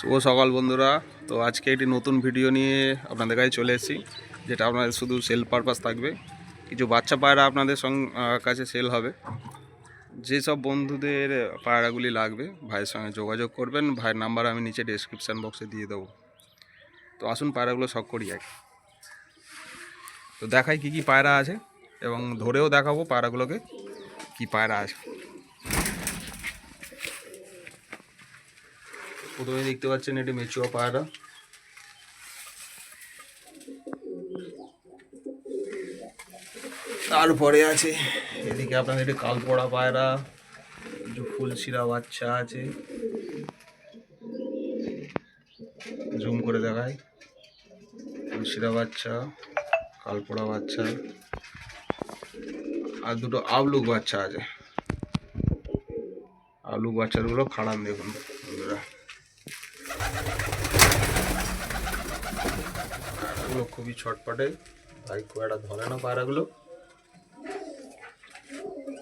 শুভ সকাল বন্ধুরা। তো আজকে একটি নতুন ভিডিও নিয়ে আপনাদের কাছে চলে এসেছি, যেটা আপনাদের শুধু সেল পারপাস থাকবে। কিছু বাচ্চা পায়রা আপনাদের সঙ্গে কাছে সেল হবে। যেসব বন্ধুদের পায়রাগুলি লাগবে, ভাইয়ের সঙ্গে যোগাযোগ করবেন। ভাইয়ের নাম্বার আমি নিচে ডেসক্রিপশান বক্সে দিয়ে দেবো। তো আসুন পায়রাগুলো শখ করি এক তো দেখাই কী কী পায়রা আছে এবং ধরেও দেখাবো পায়রাগুলোকে, কী পায়রা আছে। প্রথমে দেখতে পাচ্ছেন এটি মেচুয়া পায়রা তারপরে আছে এদিকে আপনাদের একটি কালপড়া পায়রা কিছু ফুলশিরা বাচ্চা আছে। জুম করে দেখায় ফুলশিরা বাচ্চা, কালপড়া বাচ্চা, আর দুটো আবলুক বাচ্চা আছে। আলু বাচ্চাগুলো খাড়ান দেখুন বন্ধুরা। পায়রাগুলো খুবই ছটপটে। ভাই খুব একটা ধরে না পায়রাগুলো।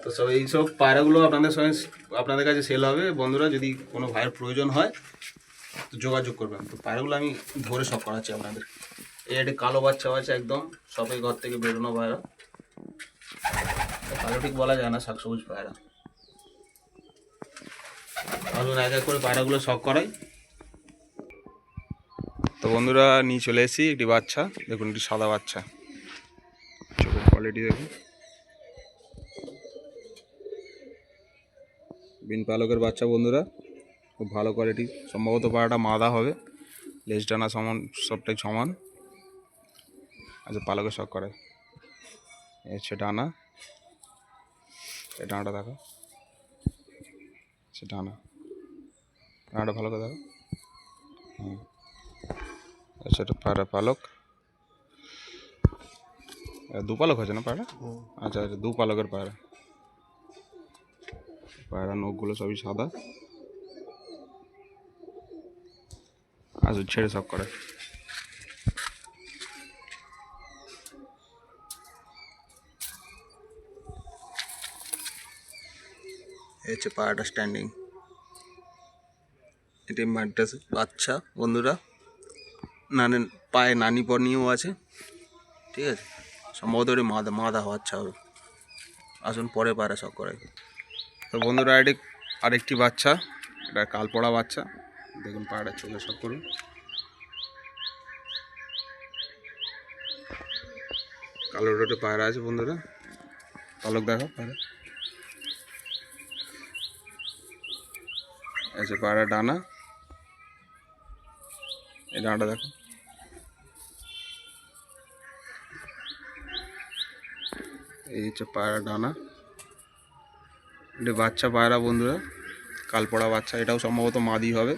তো সব এইসব পায়রাগুলো আপনাদের সঙ্গে আপনাদের কাছে সেল হবে। বন্ধুরা, যদি কোনো ভাইয়ের প্রয়োজন হয়, তো যোগাযোগ করবেন। তো পায়রাগুলো আমি ধরে সব করাচ্ছি আপনাদের। এই একটা কালো বাচ্চা আছে একদম সবাই ঘর থেকে বেরোনো পায়রা। কালো ঠিক বলা যায় না, শাকসবুজ পায়রা। আসুন এক এক করে পায়রাগুলো শখ করাই। তো বন্ধুরা, নিয়ে চলে এসেছি একটি বাচ্চা। দেখুন, একটি সাদা বাচ্চা। চোখের কোয়ালিটি দেখুন। বিন পালকের বাচ্চা বন্ধুরা, খুব ভালো কোয়ালিটি সম্ভবত পাড়াটা মাদা হবে। লেজ ডানা সমান, সবটাই সমান। আচ্ছা পালকের শখ করে। হচ্ছে ডানা। ডানাটা দেখো। আচ্ছা ডানা। ডানাটা ভালো করে দেখো। হুম। আচ্ছা এটা পায়রা পালক দু পালক হয়েছে না পায়রা আচ্ছা আচ্ছা দু পালকের পায়রা পায়রা নখগুলো সবই সাদা। আচ্ছা ছেড়ে সব করে। এই হচ্ছে পায়রাটা স্ট্যান্ডিং এটি ম্যাড্রাস বাচ্চা বন্ধুরা। নানের পায়ে নানি নিয়েও আছে, ঠিক আছে? সম্ভবত মাদা মাদা বাচ্চা হবে। আসুন, পরে পায়রা সব করে তো বন্ধুরা, এটি আরেকটি বাচ্চা, এটা কালপড়া বাচ্চা। দেখুন, পায়রা চলে সব করুন। কালো রোডে পায়রা আছে বন্ধুরা। পালক দেখো, পায়রা। আচ্ছা পায়রা ডানা। এই ডানাটা দেখো। এই হচ্ছে পায়রা ডানা। এটা বাচ্চা পায়রা বন্ধুরা, কালপড়া বাচ্চা, এটাও সম্ভবত মাদি হবে।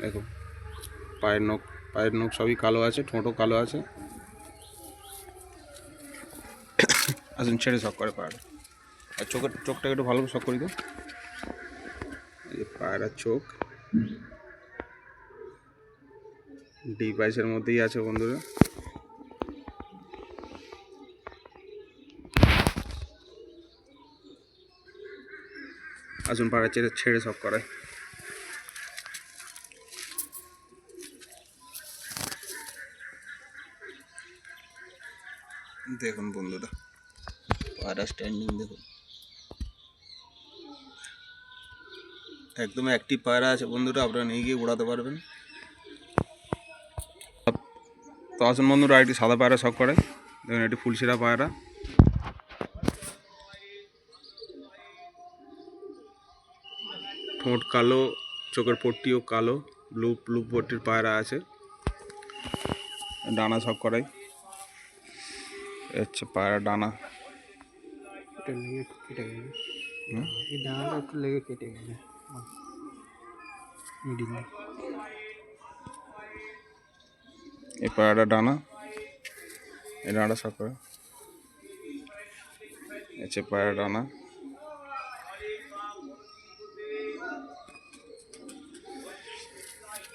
দেখো, পায়ের নখ পায়ের নখ সবই কালো আছে, ঠোঁটও কালো আছে। আসুন, ছেড়ে শখ করে পায়রা। আর চোখের চোখটাকে একটু ভালো শখ করি তো এই পায়রার চোখ। ডিভাইসের মধ্যেই আছে বন্ধুরা। আসুন পাড়া ছেড়ে ছেড়ে সব করায়। দেখুন বন্ধুরা পায়রা স্ট্যান্ডিং দেখুন। একদম অ্যাক্টিভ পায়রা আছে বন্ধুরা, আপনারা নিয়ে গিয়ে উড়াতে পারবেন। তো আসুন বন্ধুরা, একটি সাদা পায়রা শখ করে দেখুন, একটি ফুলশিরা পায়রা ঠোঁট কালো চোখের পট্টিও কালো ব্লু ব্লু পট্টির পায়রা আছে। ডানা শখ করাই। হচ্ছে পায়রা ডানা? এই পায়রাটা ডানা। এই ডানাটা শখ করে। হচ্ছে পায়রা ডানা।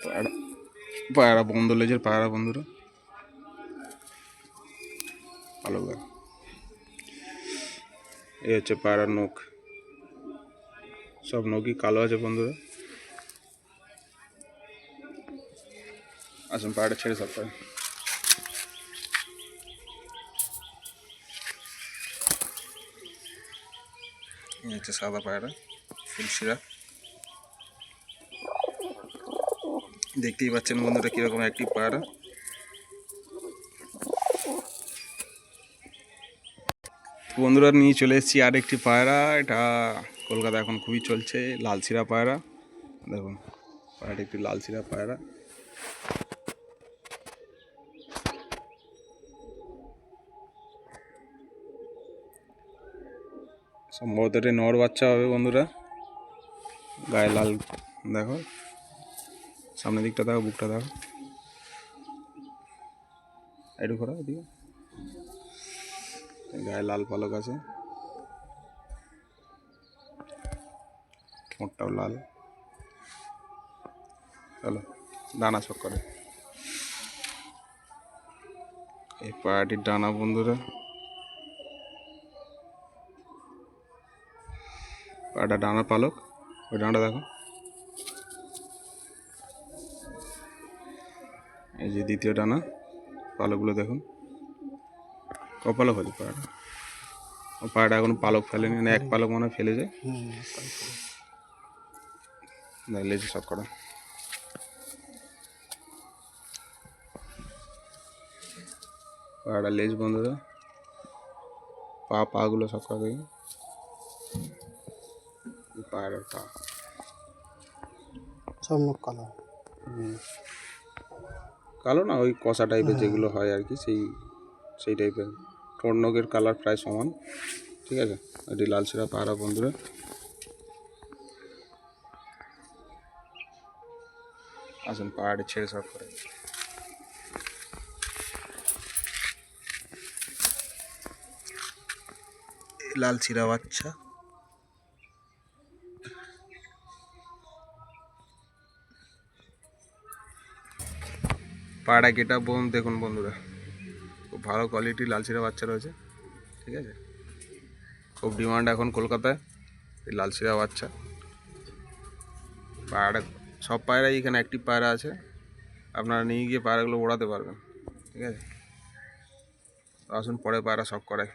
পায়রা পায়রা বন্ধ, লেজের পায়রা বন্ধুরা। ভালো গান। এই হচ্ছে পায়রার নখ। সব নখই কালো আছে বন্ধুরা। আসুন পায়রাটা ছেড়ে সব এই হচ্ছে সাদা পায়রা ফুলশিরা। দেখতেই পাচ্ছেন বন্ধুরা কীরকম অ্যাক্টিভ পায়রা বন্ধুরা নিয়ে চলে এসেছি আর একটি পায়রা এটা কলকাতা এখন খুবই চলছে লালচিরা পায়রা দেখুন পায়রাটি একটি লালচিরা পায়রা সম্ভবত এটা নর বাচ্চা হবে বন্ধুরা। গায়ে লাল, দেখো। সামনের দিকটা দেখো বুকটা দেখো একটু করা এদিকে। গায়ে লাল পালক আছে। ঠোঁটটাও লাল। চলো, ডানা চক করে। এই পায়াটির ডানা, বন্ধুরা। পায়াটা ডানা পালক। ওই ডানাটা দেখো। এই যে দ্বিতীয় ডানা পালকগুলো দেখুন। কপালক হয়েছে ও পায়রাটা এখন পালক ফেলেনি মানে এক পালক মনে ফেলে যায়। লেজে সব করা পায়রাটা লেজ বন্ধুরা পা পাগুলো সব করা দেখি। পায়রার পা। সব কালো কালো না? ওই কষা টাইপের যেগুলো হয় আর কি সেই সেই টাইপের ঠোঁট নখের কালার প্রায় সমান ঠিক আছে? এটি লাল সিরা পায়রা বন্ধুরা। আসুন পাহাড়ে ছেড়ে সব করে। লাল চিরা বাচ্চা পাড়া গেটা বোন দেখুন বন্ধুরা। খুব ভালো কোয়ালিটির লালচিরা বাচ্চা রয়েছে, ঠিক আছে? খুব ডিমান্ড এখন কলকাতায়, এই লালচিরা বাচ্চা। পায়রা সব পায়রাই এখানে একটি পায়রা আছে। আপনারা নিয়ে গিয়ে পায়রাগুলো ওড়াতে পারবেন, ঠিক আছে? আসুন, পরে পায়রা সব করায়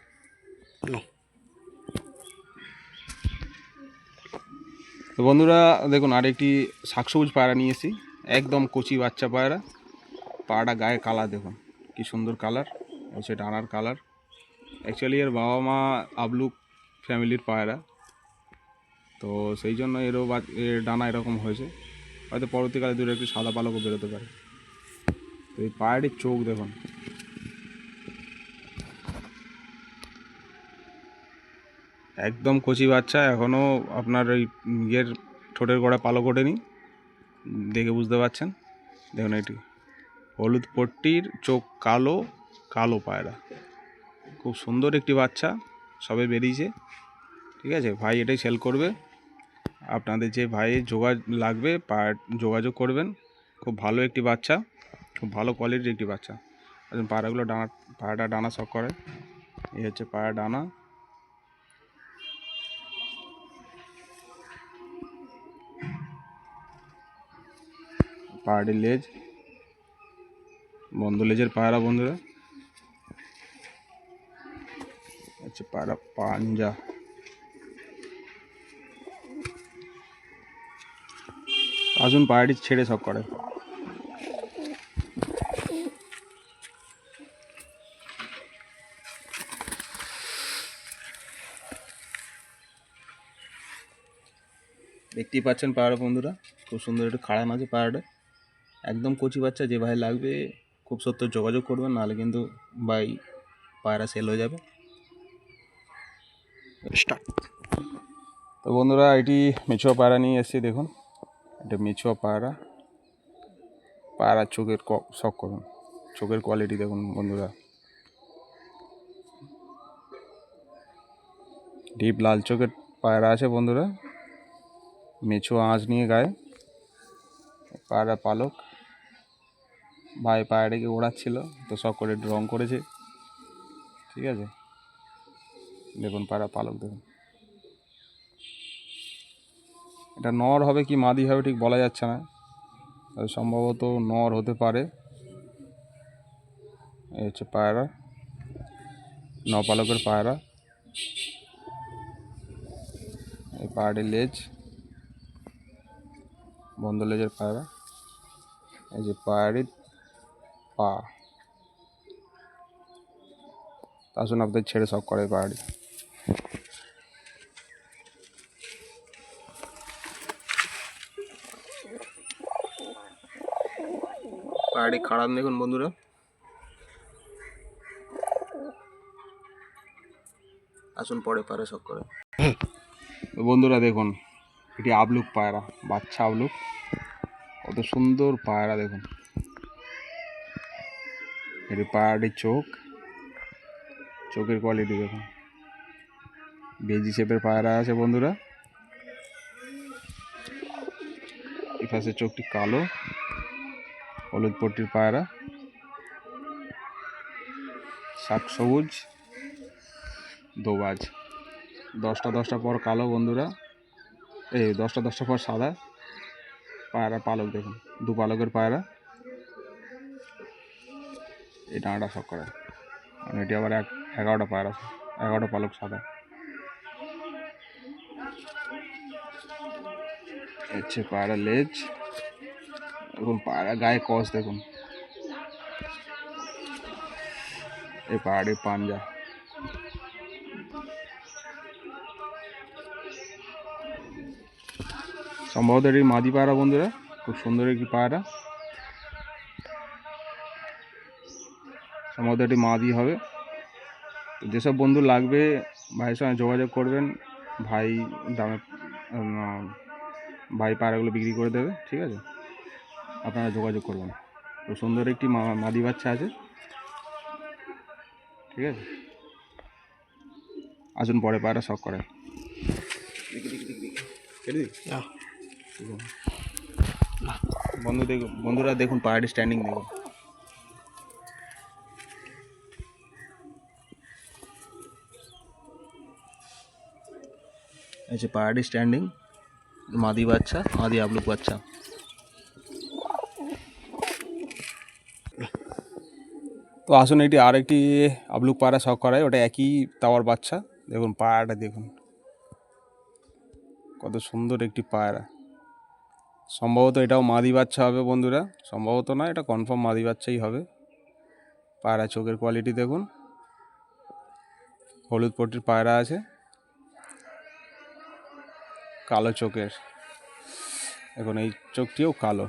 তো বন্ধুরা, দেখুন, আরেকটি শাকসবুজ পায়রা নিয়ে এসেছি, একদম কচি বাচ্চা পায়রা পাড়া গায়ে কালার দেখুন, কি সুন্দর কালার হচ্ছে ডানার কালার। অ্যাকচুয়ালি এর বাবা মা আবলুক ফ্যামিলির পায়রা, তো সেই জন্য এরও বা, এর ডানা এরকম হয়েছে। হয়তো পরবর্তীকালে দূরে একটু সাদা পালকও বেরোতে পারে। তো এই পায়রাটির চোখ দেখুন। একদম কচি বাচ্চা এখনও আপনার ওই ইয়ের ঠোঁটের গোড়া পালক ওঠেনি। দেখে বুঝতে পারছেন। দেখুন এটি হলুদ পট্টির চোখ কালো কালো পায়রা। খুব সুন্দর একটি বাচ্চা, সবে বেরিয়েছে। ঠিক আছে, ভাই এটাই সেল করবে। আপনাদের যে ভাই যোগা লাগবে পায় যোগাযোগ করবেন। খুব ভালো একটি বাচ্চা, খুব ভালো কোয়ালিটির একটি বাচ্চা। আসুন পায়রাগুলো ডানা পায়রাটা ডানা শখ করে। এই হচ্ছে পায়রা ডানা। পাহাড়ির লেজ। বন্ধ লেজের পায়রা বন্ধুরা। আচ্ছা পায়রা পাঞ্জা। আসুন পাহাড়ি ছেড়ে সব করে। দেখতেই পাচ্ছেন পায়রা বন্ধুরা, খুব সুন্দর একটু খাড়ান আছে পায়রাটা। একদম কচি বাচ্চা, যে ভাই লাগবে খুব সত্য যোগাযোগ করবেন নাহলে কিন্তু বাই পায়রা সেল হয়ে যাবে। তো বন্ধুরা, এটি মেচুয়া পায়রা নিয়ে এসেছি, দেখুন। এটা মেছুয়া পায়রা। পায়রার চোখের শখ করুন। চোখের কোয়ালিটি দেখুন বন্ধুরা। ডিপ লাল চোখের পায়রা আছে বন্ধুরা। মেছুয়া আঁচ নিয়ে গায়ে। পায়রা পালক। ভাই পায়রাটাকে ওড়াচ্ছিল, তো সব করে একটু রং করেছে। ঠিক আছে? দেখুন পায়রা পালক, দেখুন। এটা নর হবে কি মাদি হবে ঠিক বলা যাচ্ছে না। সম্ভবত নর হতে পারে। এই হচ্ছে পায়রা, নপালকের পায়রা। এই পাহাড়ির লেজ, বন্ধ লেজের পায়রা। এই যে পাহাড়ির পা। আসুন আপনাদের ছেড়ে সব করে পাহাড়ি পাহাড়ি খাড়ান দেখুন বন্ধুরা। আসুন পরে পারে সব করে। বন্ধুরা দেখুন, এটি আবলুক পায়রা, বাচ্চা আবলুক। কত সুন্দর পায়রা দেখুন। এটি পায়রাটির চোখ। চোখের কোয়ালিটি দেখুন। বেজি শেপের পায়রা আছে বন্ধুরা। এই পাশে চোখটি কালো, হলুদ পট্টির পায়রা শাক সবুজ, দোবাজ। দশটা দশটা পর কালো বন্ধুরা। এই দশটা দশটা পর সাদা। পায়রা পালক দেখুন। দু পালকের পায়রা এই ডাঁটা শখ করে। মানে এটি আবার এক এগারোটা পায়রা এগারোটা পালক সাদা। হচ্ছে পায়রা লেজ। দেখুন, পায়রা গায়ে কস দেখুন। এই পাহাড়ের পাঞ্জা। সম্ভবত এটি মাদি পায়রা বন্ধুরা। খুব সুন্দর একটি পায়রা সম্ভবত এটি মাদি হবে। যেসব বন্ধু লাগবে ভাইয়ের সঙ্গে যোগাযোগ করবেন। ভাই দামে ভাই পায়রাগুলো বিক্রি করে দেবে ঠিক আছে? আপনারা যোগাযোগ করবেন। তো সুন্দর একটি মা- মাদি বাচ্চা আছে। ঠিক আছে? আসুন পরে পায়রা শখ করে বন্ধু দেখুন বন্ধুরা দেখুন পাহাড়ি স্ট্যান্ডিং দেখুন। এই যে স্ট্যান্ডিং মাদি বাচ্চা মাদি আবলুক বাচ্চা তো আসুন এটি আরেকটি আবলুক পায়রা শখ করায় ওটা একই তাওয়ার বাচ্চা দেখুন পায়রাটা দেখুন কত সুন্দর একটি পায়রা সম্ভবত এটাও মাদি বাচ্চা হবে বন্ধুরা সম্ভবত না এটা কনফার্ম মাদি বাচ্চাই হবে পায়রা চোখের কোয়ালিটি দেখুন হলুদ পট্টির পায়রা আছে কালো চোখের। এখন এই চোখটিও কালো।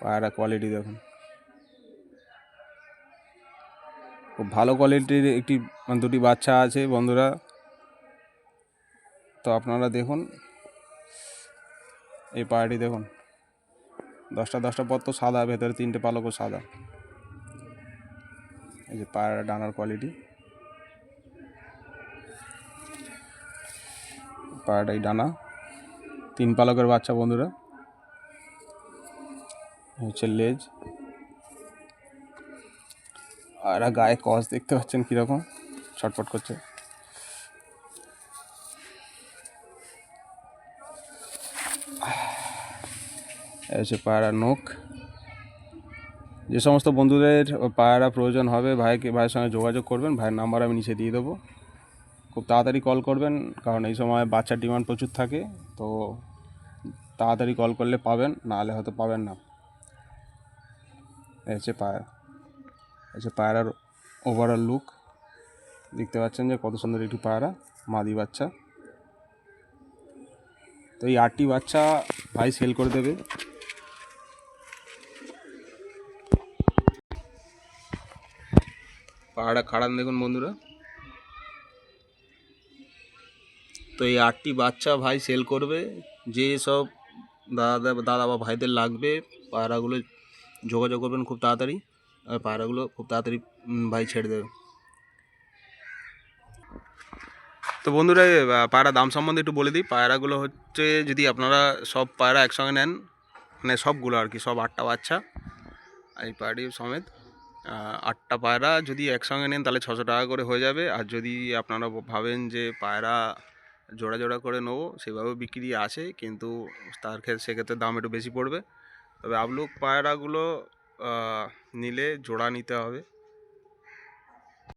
পায়রা কোয়ালিটি দেখুন। খুব ভালো কোয়ালিটির একটি মানে দুটি বাচ্চা আছে বন্ধুরা। তো আপনারা দেখুন। এই পায়রাটি দেখুন। দশটা দশটা পর তো সাদা, ভেতরে তিনটে পালকও সাদা। এই যে পায়রা ডানার কোয়ালিটি পায়রাটাই ডানা। তিন পালকের বাচ্চা, বন্ধুরা। হচ্ছে লেজ। আর গায়ে কস দেখতে পাচ্ছেন কীরকম? ছটফট করছে। হচ্ছে পায়রা নখ। যে সমস্ত বন্ধুদের পায়রা প্রয়োজন হবে, ভাইকে ভাইয়ের সঙ্গে যোগাযোগ করবেন, ভাইয়ের নাম্বার আমি নিচে দিয়ে দেবো। খুব তাড়াতাড়ি কল করবেন, কারণ এই সময় বাচ্চার ডিমান্ড প্রচুর থাকে, তো তাড়াতাড়ি কল করলে পাবেন, নাহলে হয়তো পাবেন না। হচ্ছে পায়রা হচ্ছে পায়রার ওভারঅল লুক দেখতে পাচ্ছেন যে কত সুন্দর একটি পায়রা, মাদি বাচ্চা। তো এই আটটি বাচ্চা ভাই সেল করে দেবে। পাহাড়া খাড়ান দেখুন বন্ধুরা। তো এই আটটি বাচ্চা ভাই সেল করবে। যে সব দাদা দাদা বা ভাইদের লাগবে, পায়রাগুলো যোগাযোগ করবেন খুব তাড়াতাড়ি। আর পায়রাগুলো খুব তাড়াতাড়ি ভাই ছেড়ে দেবে। তো বন্ধুরা পায়রা দাম সম্বন্ধে একটু বলে দিই। পায়রাগুলো হচ্ছে, যদি আপনারা সব পায়রা একসঙ্গে নেন মানে সবগুলো আর কি, সব আটটা বাচ্চা, এই পায়রাটি সমেত আটটা পায়রা যদি একসঙ্গে নেন, তাহলে ছশো টাকা করে হয়ে যাবে। আর যদি আপনারা ভাবেন যে পায়রা জোড়া জোড়া করে নেব সেভাবে বিক্রি আছে, কিন্তু তার ক্ষেত্রে সেক্ষেত্রে দাম একটু বেশি পড়বে। তবে আবলুক পায়রাগুলো নিলে জোড়া নিতে হবে।